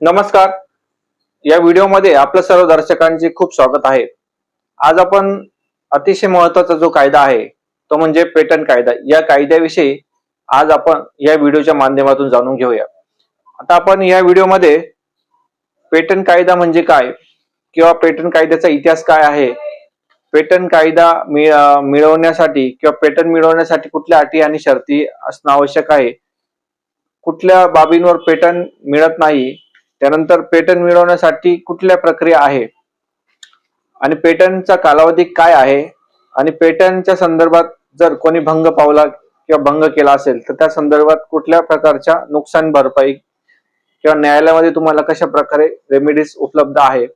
नमस्कार. या व्हिडिओमध्ये आपल्या सर्व दर्शकांचे खूप स्वागत आहे. आज आपण अतिशय महत्त्वाचा जो कायदा आहे तो म्हणजे पेटंट कायदा. या कायद्याविषयी आज आपण या व्हिडिओच्या माध्यमातून जाणून घेऊया. आता आपण या व्हिडिओमध्ये पेटंट कायदा म्हणजे काय किंवा पेटंट कायद्याचा इतिहास काय आहे पेटंट कायदा मिळवण्यासाठी किंवा पेटंट मिळवण्यासाठी कुठल्या अटी आणि शर्ती असणं आवश्यक आहे कुठल्या बाबींवर पेटंट मिळत नाही त्यानंतर पेटंट मिळवण्यासाठी कुठल्या प्रक्रिया आहे? आणि पेटंटचा कालावधी काय आहे? आणि पेटंटच्या संदर्भात जर कोणी भंग पावला किंवा भंग केला असेल तर त्या संदर्भात कुठल्या प्रकारच्या नुकसान भरपाई किंवा न्यायालयामध्ये तुम्हाला कशा प्रकारे रेमेडीज उपलब्ध आहे?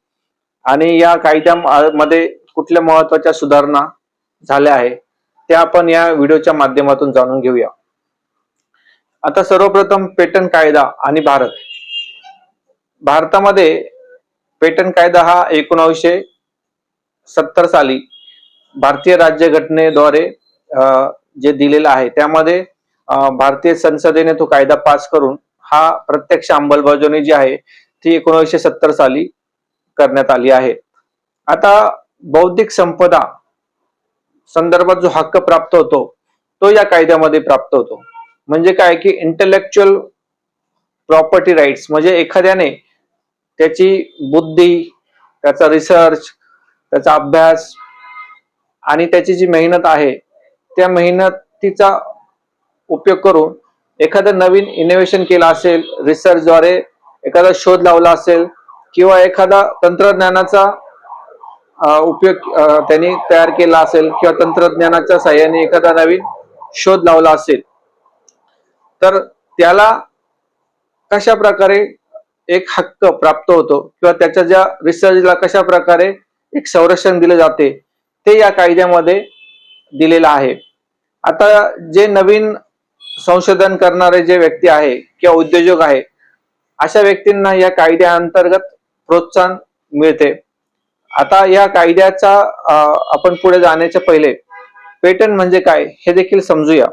आणि या कायद्यामध्ये कुठल्या महत्त्वाच्या सुधारणा झाल्या आहे? त्या आपण या व्हिडिओच्या माध्यमातून जाणून घेऊया. आता सर्वप्रथम पेटंट कायदा आणि भारत. भारतामध्ये पेटंट कायदा हा एकोणावीसशे सत्तर साली भारतीय राज्यघटनेद्वारे जे दिलेला आहे त्यामध्ये भारतीय संसदेने तो कायदा पास करून हा प्रत्यक्ष अंमलबजावणी जी आहे ती एकोणीसशे सत्तर साली करण्यात आली आहे. आता बौद्धिक संपदा संदर्भात जो हक्क प्राप्त होतो तो या कायद्यामध्ये प्राप्त होतो. म्हणजे काय की इंटलेक्च्युअल प्रॉपर्टी राईट्स म्हणजे एखाद्याने त्याची बुद्धी त्याचा रिसर्च त्याचा अभ्यास आणि त्याची जी मेहनत आहे त्या मेहनतीचा उपयोग करून एखादं नवीन इनोव्हेशन केलं असेल रिसर्चद्वारे एखादा शोध लावला असेल किंवा एखादा तंत्रज्ञानाचा उपयोग त्यांनी तयार केला असेल किंवा तंत्रज्ञानाच्या साह्याने एखादा नवीन शोध लावला असेल तर त्याला कशा प्रकारे एक हक्क प्राप्त होतो किंवा त्याच्या ज्या रिसर्चला कशा प्रकारे एक संरक्षण दिले जाते ते या कायद्यामध्ये दिलेलं आहे. आता जे नवीन संशोधन करणारे जे व्यक्ती आहे किंवा उद्योजक आहे अशा व्यक्तींना या कायद्याअंतर्गत प्रोत्साहन मिळते. आता या कायद्याचा आपण पुढे जाण्याच्या पहिले पेटंट म्हणजे काय हे देखील समजूया.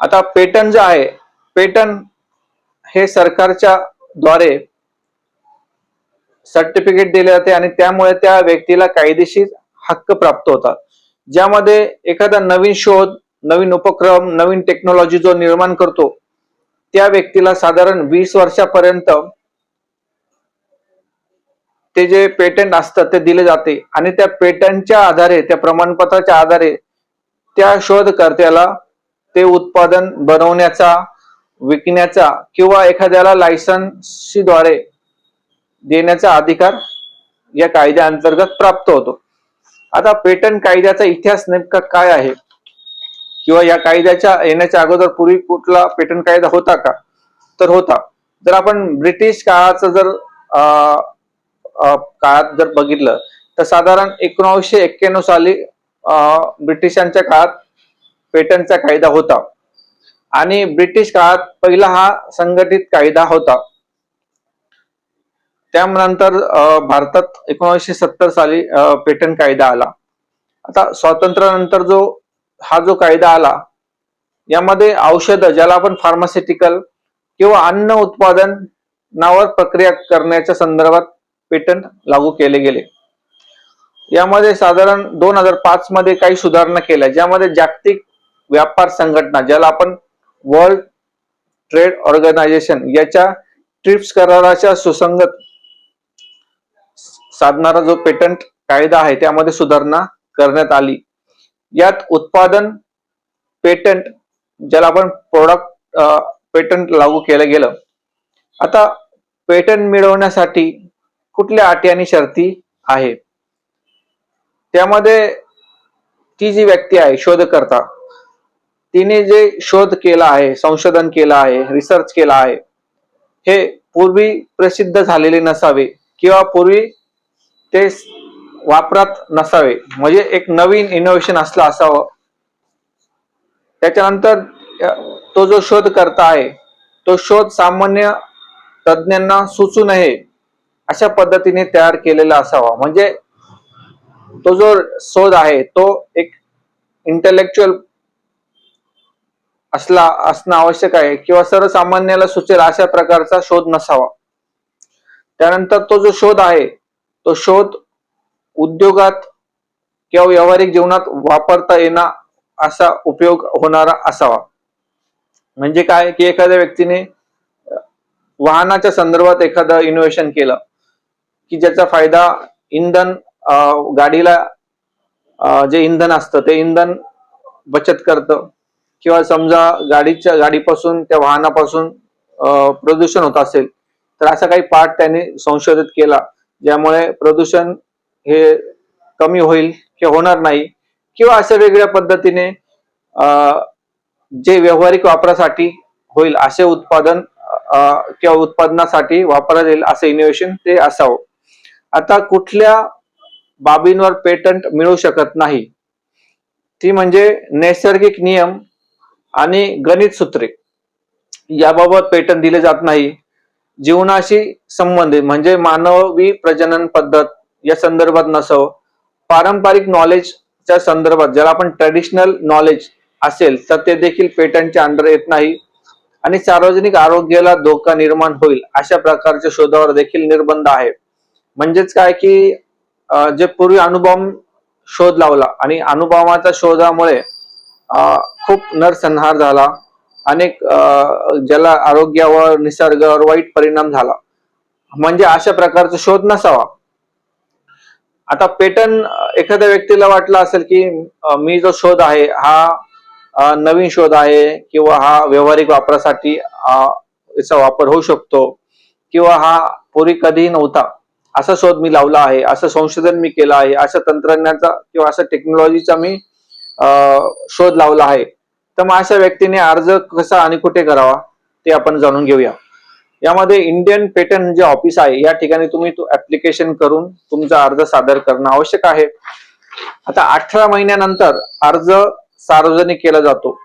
आता पेटंट जे आहे पेटंट हे सरकारच्या द्वारे सर्टिफिकेट दिले जाते आणि त्यामुळे त्या व्यक्तीला कायदेशीर हक्क प्राप्त होतात. ज्यामध्ये एखादा नवीन शोध नवीन उपक्रम नवीन टेक्नॉलॉजी जो निर्माण करतो त्या व्यक्तीला साधारण वीस वर्षापर्यंत ते जे पेटंट असतं ते दिले जाते आणि त्या पेटंटच्या आधारे त्या प्रमाणपत्राच्या आधारे त्या शोधकर्त्याला ते उत्पादन बनवण्याचा विकण्याचा किंवा एखाद्याला लायसन्सद्वारे देण्याचा अधिकार या कायद्याअंतर्गत प्राप्त होतो. आता पेटंट कायद्याचा इतिहास नेमका काय आहे? किंवा या कायद्याच्या येण्याच्या अगोदर पूर्वी कुठला पेटंट कायदा होता का? तर होता. जर आपण ब्रिटिश काळाचं जर अं, काळात जर बघितलं तर साधारण एकोणीसशे एक्क्याण्णव साली ब्रिटिशांच्या काळात पेटंटचा कायदा होता. आणि ब्रिटिश काळात पहिला हा संघटित कायदा होता. त्यानंतर भारतात एकोणीसशे सत्तर साली पेटंट कायदा आला. आता स्वातंत्र्यानंतर जो हा जो कायदा आला यामध्ये औषध ज्याला आपण फार्मास्युटिकल किंवा अन्न उत्पादन नावर प्रक्रिया करण्याच्या संदर्भात पेटंट लागू केले गेले. यामध्ये साधारण दोन हजार पाच मध्ये काही सुधारणा केल्या ज्यामध्ये जागतिक व्यापार संघटना ज्याला आपण वर्ल्ड ट्रेड ऑर्गनायझेशन याच्या ट्रिप्स कराराच्या सुसंगत साधणारा जो पेटंट कायदा आहे त्यामध्ये सुधारणा करण्यात आली. यात उत्पादन पेटंट ज्याला आपण प्रोडक्ट पेटंट लागू केलं गेलं. आता पेटंट मिळवण्यासाठी कुठल्या अटी आणि शर्ती आहे? त्यामध्ये ती जी व्यक्ती आहे शोधकर्ता तिने जे शोध केला आहे संशोधन केलं आहे रिसर्च केला आहे हे पूर्वी प्रसिद्ध झालेले नसावे किंवा पूर्वी ते वापरात नसावे. म्हणजे एक नवीन इनोव्हेशन असलं असावं. त्याच्यानंतर तो जो शोध करता आहे तो शोध सामान्य तज्ज्ञांना सुचू नये अशा पद्धतीने तयार केलेला असावा. म्हणजे तो जो शोध आहे तो एक इंटेलेक्च्युअल असला असणं आवश्यक आहे किंवा सर्वसामान्याला सुचेल अशा प्रकारचा शोध नसावा. त्यानंतर तो जो शोध आहे तो शोध उद्योगात किंवा व्यावहारिक जीवनात वापरता येणार असा उपयोग होणारा असावा. म्हणजे काय? की एखाद्या व्यक्तीने वाहनाच्या संदर्भात एखादं इनोव्हेशन केलं की ज्याचा फायदा इंधन गाडीला जे इंधन असतं ते इंधन बचत करतं. किंवा समजा गाडीच्या गाडीपासून त्या वाहनापासून प्रदूषण होत असेल तर असा काही पार्ट त्याने संशोधित केला ज्यामुळे प्रदूषण हे कमी होईल किंवा होणार नाही किंवा अशा वेगळ्या पद्धतीने जे व्यावहारिक वापरासाठी होईल असे उत्पादन किंवा उत्पादनासाठी वापरता येईल असं इनोव्हेशन ते असावं. आता कुठल्या बाबींवर पेटंट मिळू शकत नाही? ती म्हणजे नैसर्गिक नियम आणि गणित सूत्रे याबाबत पेटंट दिले जात नाही. जीवनाशी संबंधित म्हणजे मानवी प्रजनन पद्धत या संदर्भात नसावं. पारंपरिक नॉलेजच्या संदर्भात ज्याला आपण ट्रेडिशनल नॉलेज असेल तर ते देखील पेटंटच्या अंडर येत नाही. आणि सार्वजनिक आरोग्याला धोका निर्माण होईल अशा प्रकारच्या शोधावर देखील निर्बंध आहे. म्हणजेच काय की जे पूर्वी अणुबॉम्ब शोध लावला आणि अणुबॉम्बाच्या शोधामुळे खूप नरसंहार झाला. अनेक ज्याला आरोग्यावर निसर्गावर वाईट परिणाम झाला. म्हणजे अशा प्रकारचा शोध नसावा. आता पेटर्न एखाद्या व्यक्तीला वाटलं असेल की मी जो शोध आहे हा नवीन शोध आहे किंवा हा व्यावहारिक वापरासाठी याचा वापर होऊ शकतो किंवा हा पूर्वी कधीही नव्हता. असा शोध मी लावला आहे असं संशोधन मी केलं आहे अशा तंत्रज्ञानाचा किंवा अशा टेक्नॉलॉजीचा मी शोध लावला आहे. तर मग अशा व्यक्तीने अर्ज कसा आणि कुठे करावा ते आपण जाणून घेऊया. यामध्ये इंडियन पेटंट जे ऑफिस आहे या ठिकाणी तुम्ही तो ऍप्लिकेशन करून तुमचा अर्ज सादर करणं आवश्यक आहे. आता अठरा महिन्यानंतर अर्ज सार्वजनिक केला जातो.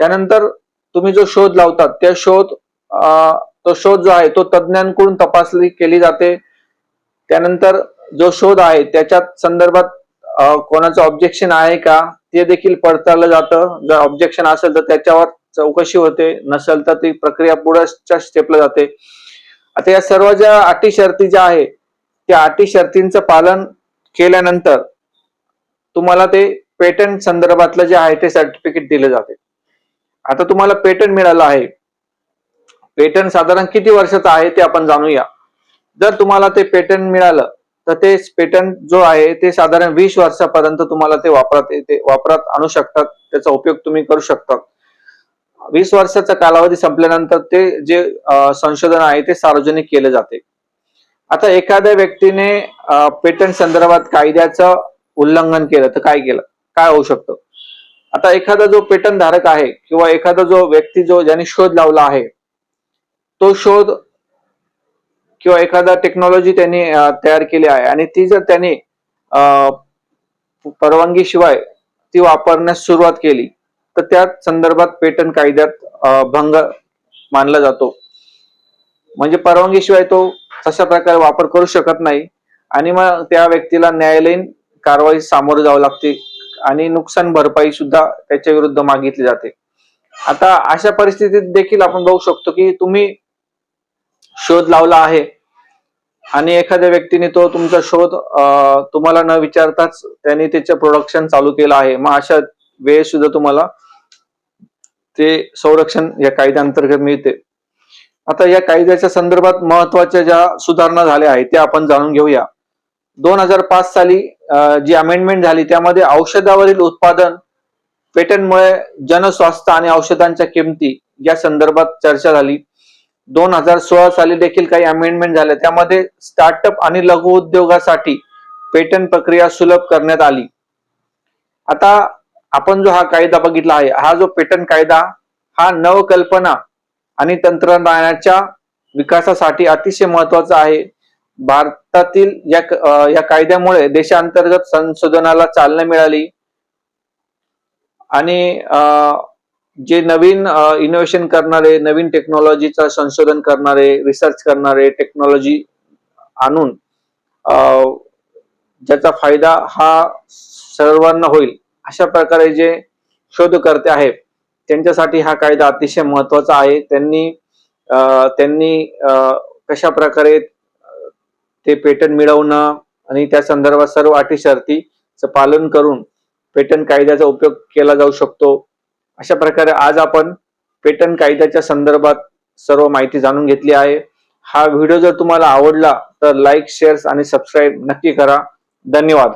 त्यानंतर तुम्ही जो शोध लावतात त्या शोध तो शोध जो आहे तो तज्ज्ञांकडून तपासणी केली जाते. त्यानंतर जो शोध आहे त्याच्यात संदर्भात कोणाचं ऑब्जेक्शन आहे का? ते देखील पडताळलं जातं. जर ऑब्जेक्शन असेल तर त्याच्यावर चौकशी होते. नसेल तर ती प्रक्रिया पुढच्या स्टेपला जाते. आता या सर्व ज्या अटी शर्ती ज्या आहे त्या अटी शर्तींचं पालन केल्यानंतर तुम्हाला ते पेटंट संदर्भातलं जे आहे ते सर्टिफिकेट दिले जाते. आता तुम्हाला पेटंट मिळालं आहे. पेटंट साधारण किती वर्षाचं आहे ते आपण जाणूया. जर तुम्हाला ते पेटंट मिळालं तर ते पेटंट जो आहे ते साधारण वीस वर्षापर्यंत तुम्हाला ते वापरात येते वापरात आणू शकतात. त्याचा उपयोग तुम्ही करू शकतात. वीस वर्षाचा कालावधी संपल्यानंतर ते जे संशोधन आहे ते सार्वजनिक केले जाते. आता एखाद्या व्यक्तीने पेटंट संदर्भात कायद्याचं उल्लंघन केलं तर काय केलं? काय होऊ शकतं? आता एखादा जो पेटंट धारक आहे किंवा एखादा जो व्यक्ती जो ज्याने शोध लावला आहे तो शोध किंवा एखादा टेक्नॉलॉजी त्यांनी तयार केली आहे. आणि ती जर त्यांनी परवानगी शिवाय ती वापरण्यास सुरुवात केली तर त्या संदर्भात पेटंट कायद्यात भंग मानला जातो. म्हणजे परवानगीशिवाय तो तशा प्रकारे वापर करू शकत नाही. आणि मग त्या व्यक्तीला न्यायालयीन कारवाई सामोरं जावं लागते आणि नुकसान भरपाई सुद्धा त्याच्या विरुद्ध मागितली जाते. आता अशा परिस्थितीत देखील आपण बघू शकतो की तुम्ही शोध लावला आहे. आणि एखाद्या व्यक्तीने तो तुमचा शोध तुम्हाला न विचारताच त्यांनी त्याचं प्रोडक्शन चालू केलं आहे. मग अशा वेळेस सुद्धा तुम्हाला ते संरक्षण या कायद्याअंतर्गत मिळते. आता या कायद्याच्या संदर्भात महत्त्वाच्या ज्या सुधारणा झाल्या आहेत त्या आपण जाणून घेऊया. दोन हजार पाच साली जी अमेंडमेंट झाली त्यामध्ये औषधावरील उत्पादन पेटंटमुळे जनस्वास्थ्य आणि औषधांच्या किमती या संदर्भात चर्चा झाली. दोन हजार सोळा साली देखील काही अमेंडमेंट झाल्या. त्यामध्ये स्टार्टअप आणि लघु उद्योगासाठी पेटंट प्रक्रिया सुलभ करण्यात आली. आता आपण जो हा कायदा बघितला आहे हा जो पेटंट कायदा हा नवकल्पना आणि तंत्रज्ञानाच्या विकासासाठी अतिशय महत्त्वाचा आहे. भारतातील या या कायद्यामुळे देशांतर्गत संशोधनाला चालना मिळाली. आणि अं, जे नवीन इनोव्हेशन करणारे नवीन टेक्नॉलॉजीचा संशोधन करणारे रिसर्च करणारे टेक्नॉलॉजी आणून ज्याचा फायदा हा सर्वांना होईल अशा प्रकारे जे शोधकर्ते आहेत त्यांच्यासाठी हा कायदा अतिशय महत्त्वाचा आहे. त्यांनी त्यांनी कशा प्रकारे ते पेटंट मिळवणं आणि त्या संदर्भात सर्व अटी शर्तीचं पालन करून पेटंट कायद्याचा उपयोग केला जाऊ शकतो. अशा प्रकारे आज आपण पेटंट कायद्याच्या संदर्भात सर्व माहिती जाणून घेतली आहे. हा व्हिडिओ जर तुम्हाला आवडला तर लाईक शेअर्स आणि सबस्क्राईब नक्की करा. धन्यवाद.